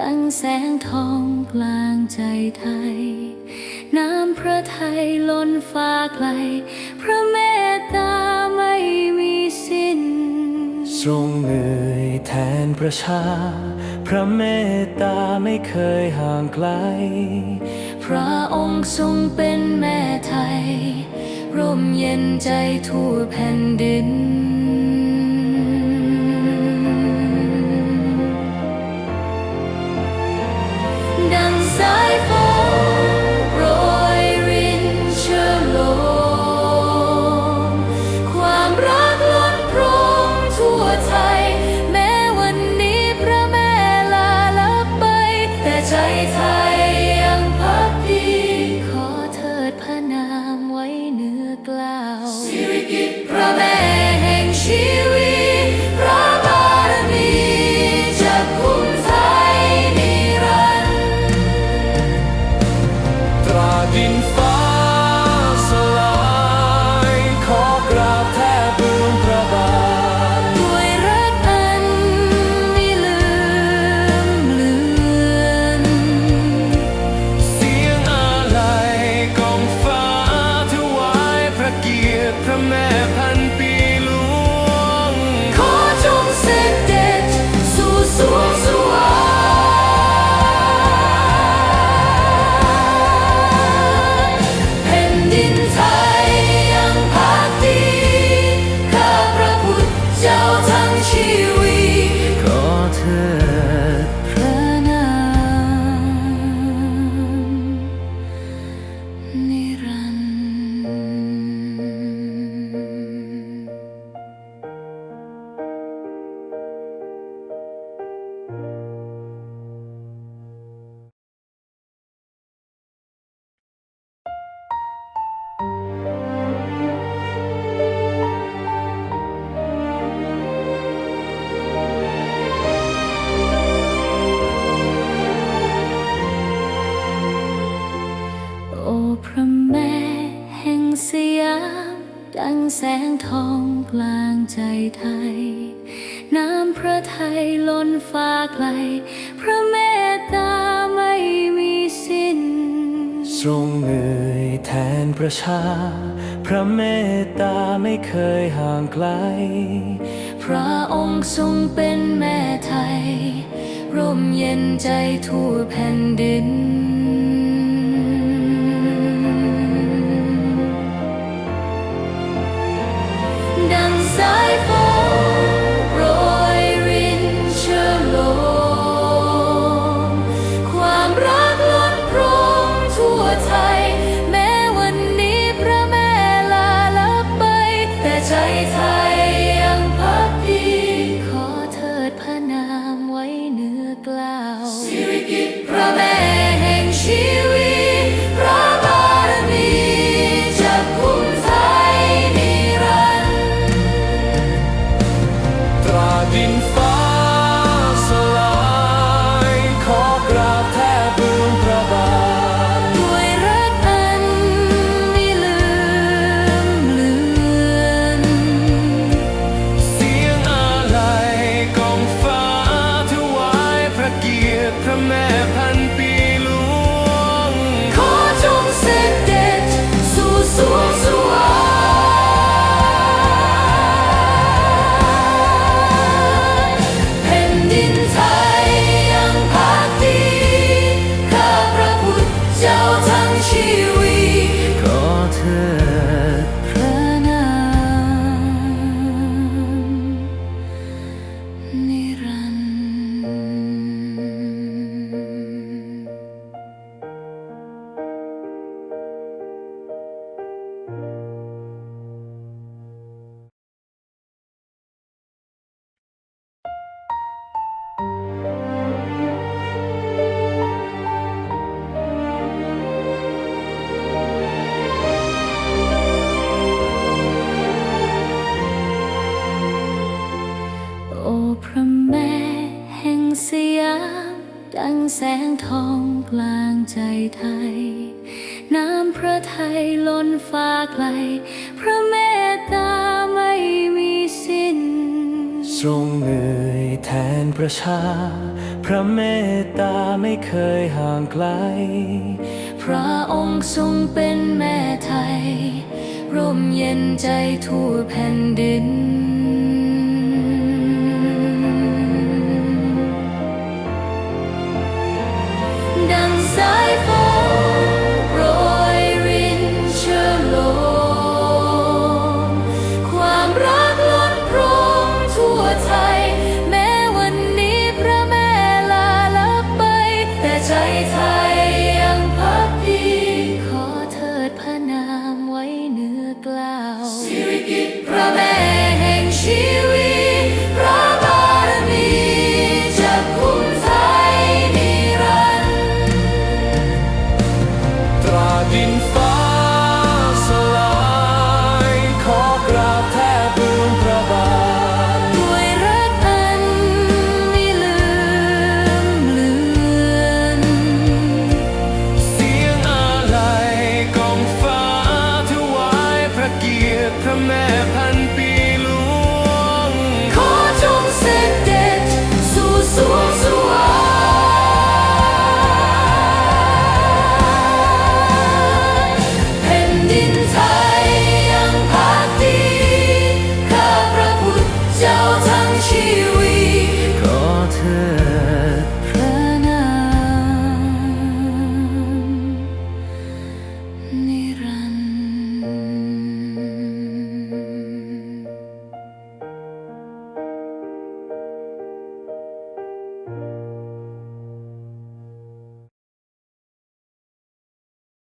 ดังแสงทองกลางใจไทย น้ำพระไทยล้นฟ้าไกล พระเมตตาไม่มีสิ้น ทรงเหนื่อยแทนประชา พระเมตตาไม่เคยห่างไกล พระองค์ทรงเป็นแม่ไทย ร่มเย็นใจทั่วแผ่นดิน ดังแสงทองกลางใจไทย น้ำพระไทยล้นฟ้าไกล พระเมตตาไม่มีสิ้น ทรงเหนื่อยแทนประชา พระเมตตาไม่เคยห่างไกล พระองค์ทรงเป็นแม่ไทย ร่มเย็นใจทั่วแผ่นดิน make it. แสงทองกลางใจไทย น้ำพระไทยล้นฟ้าไกล พระเมตตาไม่มีสิ้น ทรงเหนื่อยแทนประชา พระเมตตาไม่เคยห่างไกล พระองค์ทรงเป็นแม่ไทย ร่มเย็นใจทั่วแผ่นดิน แต่